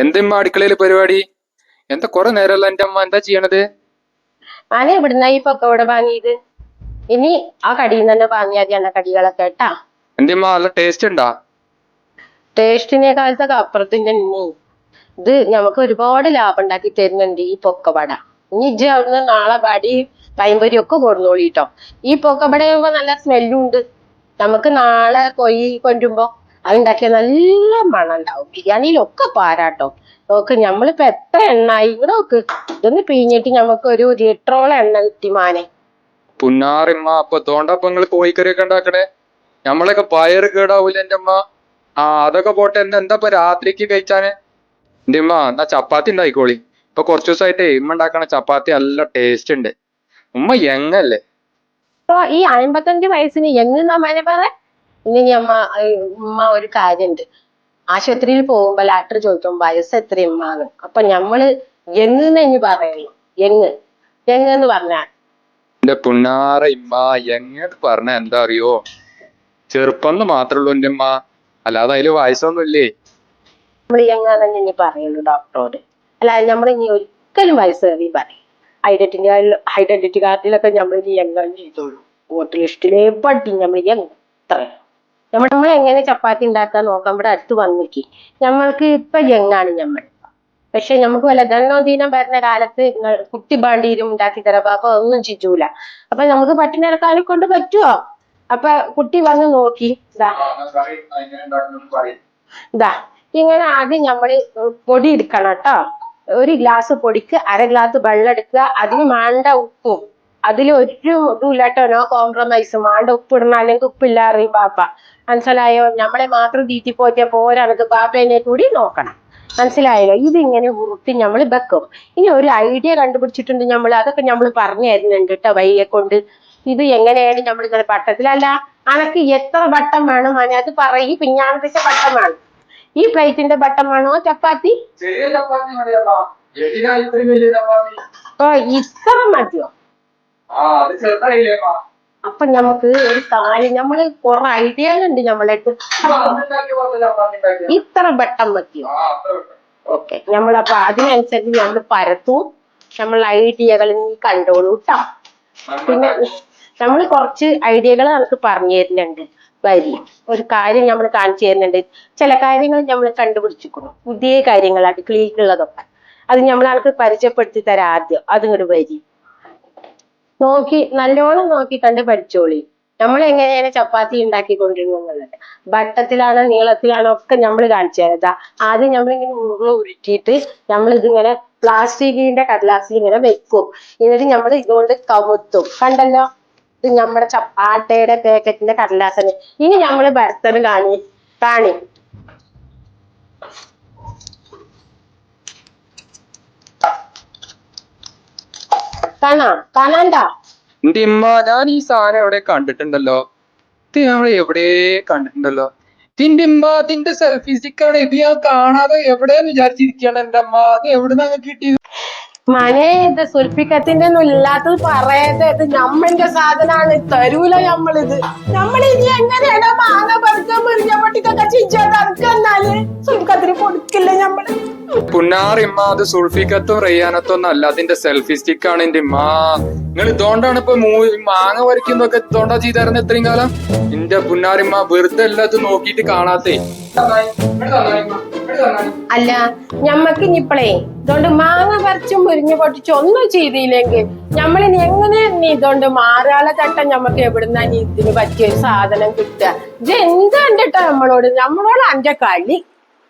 എന്തിമ്മ അടുക്കളയിലെ പരിപാടി? എന്താ കൊറേ നേരമല്ല എന്റെ അമ്മ എന്താ ചെയ്യണത്? ആന ഇവിടുന്ന ഈ പൊക്കവട വാങ്ങിയത്? ഇനി ആ കടിയിൽ നിന്ന് തന്നെ വാങ്ങിയാതി എണ്ണ കടികളൊക്കെ കേട്ടാ. എന്തിമ്മ നല്ല ടേസ്റ്റ് ഉണ്ടാ? ടേസ്റ്റിനേക്കാളത്തൊക്കെ അപ്പുറത്തിന്റെ തന്നെ ഇത് നമുക്ക് ഒരുപാട് ലാഭം ഉണ്ടാക്കി തരുന്നുണ്ട് ഈ പൊക്കവട ഇനി ഇജ്ജ് അവിടുന്ന് നാളെ വടി പൈമ്പൊരി ഒക്കെ കൊടുന്നോളിട്ടോ. ഈ പൊക്കവട ആകുമ്പോ നല്ല സ്മെല്ലും ഉണ്ട്. നമുക്ക് നാളെ കൊയ്യ് കൊണ്ടുമ്പോ അതുണ്ടാക്കിയ നല്ല മണം ഉണ്ടാവും ബിരിയാണിയിലൊക്കെ പാരാട്ടോ. നോക്ക് നമ്മളിപ്പോ എത്ര എണ്ണായി? ഇവിടെ നോക്ക് ഇതൊന്ന് പിഴിഞ്ഞിട്ട് നമുക്ക് ഒരു ലിറ്ററോളം എണ്ണ കിട്ടി മാനെ. പുന്നാറിമ്മ അപ്പൊ തോണ്ടപ്പൊ നിങ്ങൾ കോഴിക്കറിയൊക്കെ ഉണ്ടാക്കണേ? നമ്മളൊക്കെ പയറ് കേടാവൂല എന്റെ അമ്മ ആ അതൊക്കെ പോട്ടെ എന്താ എന്താ ഇപ്പൊ രാത്രിക്ക് കഴിച്ചാനെ? എന്റെ ഉമ്മ എന്നാ ചപ്പാത്തി ഉണ്ടായിക്കോളി ഇപ്പൊ കുറച്ചു ദിവസമായിട്ടേ ഇമ്മ ഉണ്ടാക്കണ ചപ്പാത്തി നല്ല ടേസ്റ്റ് ഉണ്ട് ഉമ്മ എങ്ങല്ലേ? അപ്പൊ ഈ അമ്പത്തഞ്ച് വയസ്സിന് എങ്ങനെ മനെ പറ? ഇനി അമ്മ ഉമ്മ ഒരു കാര്യണ്ട്. ആശുപത്രിയിൽ പോകുമ്പോൾ ഡാക്ടർ ചോദിക്കും വയസ്സ് എത്ര ഉമ്മാന്ന്? അപ്പൊ ഞമ്മൾ എന്ന് ഇനി പറയുള്ളൂ എങ്ങ് എന്ന് പറഞ്ഞാൽ എന്റെ പുണ്ണാറ ഇമ്മ എങ്ങോട്ട് പറഞ്ഞ എന്താ അറിയോ? ചെറുപ്പം മാത്രമേ ഉള്ളൂ എന്റെ ഉമ്മ. അല്ലാതെ അതിൽ വയസ്സൊന്നുമില്ലേ നമ്മൾ എങ്ങാന്ന് ഇനി പറയുള്ളൂ ഡോക്ടറോട്. അല്ലാതെ നമ്മൾ ഇനി ഒരിക്കലും വയസ്സ് കയറി പറയും ഐഡന്റിറ്റി ഐഡന്റിറ്റി കാർഡിലൊക്കെ നമ്മൾ ഇനി എങ്ങനെ ചെയ്തോളൂ. വോട്ടർ ലിസ്റ്റിലെ പട്ടി നമ്മൾ എത്ര നമ്മൾ എങ്ങനെ ചപ്പാത്തി ഉണ്ടാക്കാൻ നോക്കാം? ഇവിടെ അടുത്ത് വന്നിക്ക്. നമ്മൾക്ക് ഇപ്പൊ ജങ്ങാണ് നമ്മൾ പക്ഷെ നമുക്ക് വല്ല ദണ്ണോദീനം വരുന്ന കാലത്ത് ഇങ്ങ- കുട്ടി ബാണ്ടീരും ഉണ്ടാക്കി തരാം. അപ്പൊ ഒന്നും ചിറ്റൂല അപ്പൊ നമുക്ക് പട്ടിണിറക്കാനെ കൊണ്ട് പറ്റുമോ അപ്പൊ കുട്ടി വന്ന് നോക്കി. ഇതാ ഇങ്ങനെ ആദ്യം നമ്മൾ പൊടി എടുക്കണം കേട്ടോ. ഒരു ഗ്ലാസ് പൊടിക്ക് അര ഗ്ലാസ് വെള്ളം എടുക്കുക. അതിന് മാണ്ട ഉപ്പും. അതിൽ ഒരു ഇതും കോംപ്രമൈസും നോ കോംപ്രമൈസ് അല്ലെങ്കിൽ ഉപ്പ് അറിയും പാപ്പ മനസ്സിലായോ? നമ്മളെ മാത്രം തീറ്റി പോറ്റിയ പോരാ നമുക്ക് പാപ്പേനെ കൂടി നോക്കണം. മനസ്സിലായല്ലോ ഇതിങ്ങനെ ഉറുത്തി നമ്മൾ വെക്കും. ഇനി ഒരു ഐഡിയ കണ്ടുപിടിച്ചിട്ടുണ്ട് നമ്മൾ അതൊക്കെ നമ്മൾ പറഞ്ഞു തരുന്നുണ്ട് കേട്ടോ വയ്യെ കൊണ്ട്. ഇത് എങ്ങനെയാണ് നമ്മൾ ഇങ്ങനെ പട്ടത്തിലല്ല അനക്ക് എത്ര വട്ടം വേണം? അനെ അത് പറയും. പിഞ്ഞാണത്തിന്റെ വട്ടം വേണം. ഈ പ്ലേറ്റിന്റെ വട്ടം വേണോ? ചപ്പാത്തി? ഓ ഇത്ര മതിയോ? അപ്പൊ നമുക്ക് ഒരു കാര്യം നമ്മൾ കൊറേ ഐഡിയകളുണ്ട് ഉണ്ടാക്കി ഇത്ര വട്ടം വെക്കിയോ. ഓക്കെ നമ്മളപ്പൊ അതിനനുസരിച്ച് നമ്മൾ പരത്തു. നമ്മൾ ഐഡിയകൾ നീ കണ്ടോളൂ കേട്ടോ പിന്നെ നമ്മൾ കുറച്ച് ഐഡിയകൾ നമുക്ക് പറഞ്ഞു തരുന്നുണ്ട്. വരി. ഒരു കാര്യം നമ്മൾ കാണിച്ചു തരുന്നുണ്ട്. ചില കാര്യങ്ങൾ നമ്മൾ കണ്ടുപിടിച്ചിരിക്കുന്നു. പുതിയ കാര്യങ്ങളാണ് ക്ലീനുള്ളതൊക്കെ അത് നമ്മൾ ആൾക്ക് പരിചയപ്പെടുത്തി തരാം ആദ്യം. അതും ഒരു വരി. നോക്കി നല്ലോണം നോക്കി കണ്ട് പഠിച്ചോളി. നമ്മൾ എങ്ങനെയാണ് ചപ്പാത്തി ഉണ്ടാക്കി ഉണ്ടാക്കിക്കൊണ്ടിരുന്നത്? വട്ടത്തിലാണോ നീളത്തിലാണോ ഒക്കെ നമ്മൾ കാണിച്ചു തരാം. ദാ ആദ്യം നമ്മളിങ്ങനെ ഉരുള ഉരുട്ടിയിട്ട് നമ്മൾ ഇതിങ്ങനെ പ്ലാസ്റ്റിക്കിന്റെ കടലാസിൽ ഇങ്ങനെ വെക്കും. എന്നിട്ട് നമ്മൾ ഇതുകൊണ്ട് കമുത്തും കണ്ടല്ലോ? ഇത് നമ്മുടെ ചപ്പാട്ടയുടെ പാക്കറ്റിന്റെ കടലാസാണ് ഇനി നമ്മൾ ബർത്തർ കാണി കാണി. കാണാ കാണാണ്ടാ. എന്റെ ഇമ്മ ഞാൻ ഈ സാധനം എവിടെ കണ്ടിട്ടുണ്ടല്ലോ? ഇത് നമ്മൾ എവിടെ കണ്ടിട്ടുണ്ടല്ലോ? ഇതിന്റെ ഇമ്മ ഇതിന്റെ സെൽഫി സ്റ്റിക്കാണ് ഇത് ഞാൻ കാണാതെ എവിടെയെന്ന് വിചാരിച്ചിരിക്കുകയാണ് എന്റെ അമ്മ. അത് എവിടെ നിന്നങ്ങ് കിട്ടിയത്? മനെ ഇത് സുൽഫിക്കത്തിന്റെ ഒന്നും ഇല്ലാത്തത് പറയരുത്. ഇത് നമ്മന്റെ സാധനമാണ്. തരൂല നമ്മളിത്. നമ്മൾ ഇനി എങ്ങനെയാണ് മാങ്ങ പറിക്കാൻ മുരിഞ്ഞ പട്ടിക്കൊക്കെ നടക്കുന്നാൽ സുൽഫിക്കത്തിന് കൊടുക്കില്ല നമ്മൾ? പുന്നാറിമ്മ അത് സുൾഫിക്കത്തും റയ്യാനത്തും അതിന്റെ സെൽഫി സ്റ്റിക്ക് ആണ് എന്റെ ഇമ്മ. നിങ്ങൾ ഇതുകൊണ്ടാണ് ഇപ്പൊ മൂവി മാങ്ങ വരയ്ക്കുന്നതൊക്കെ ഇതുകൊണ്ടാ ചെയ്തായിരുന്നു ഇത്രയും കാലം? എന്റെ പുന്നാറിമ്മ വെറുതെ എല്ലാത്തും നോക്കിയിട്ട് കാണാത്തേ. അല്ല ഞമ്മക്ക് ഇനിപ്പളേ ഇതുകൊണ്ട് മാങ്ങ പറിച്ചും മുരിഞ്ഞു പൊട്ടിച്ചും ഒന്നും ചെയ്തില്ലെങ്കിൽ നമ്മളിനി എങ്ങനെ ഇതുകൊണ്ട് മാറാല ചട്ടം ഞമ്മക്ക് എവിടുന്നാ ഇതിന് പറ്റിയ ഒരു സാധനം കിട്ടുക? ഇത് എന്താ കണ്ടിട്ടാ നമ്മളോട്? നമ്മളോട് അന്റെ കളി.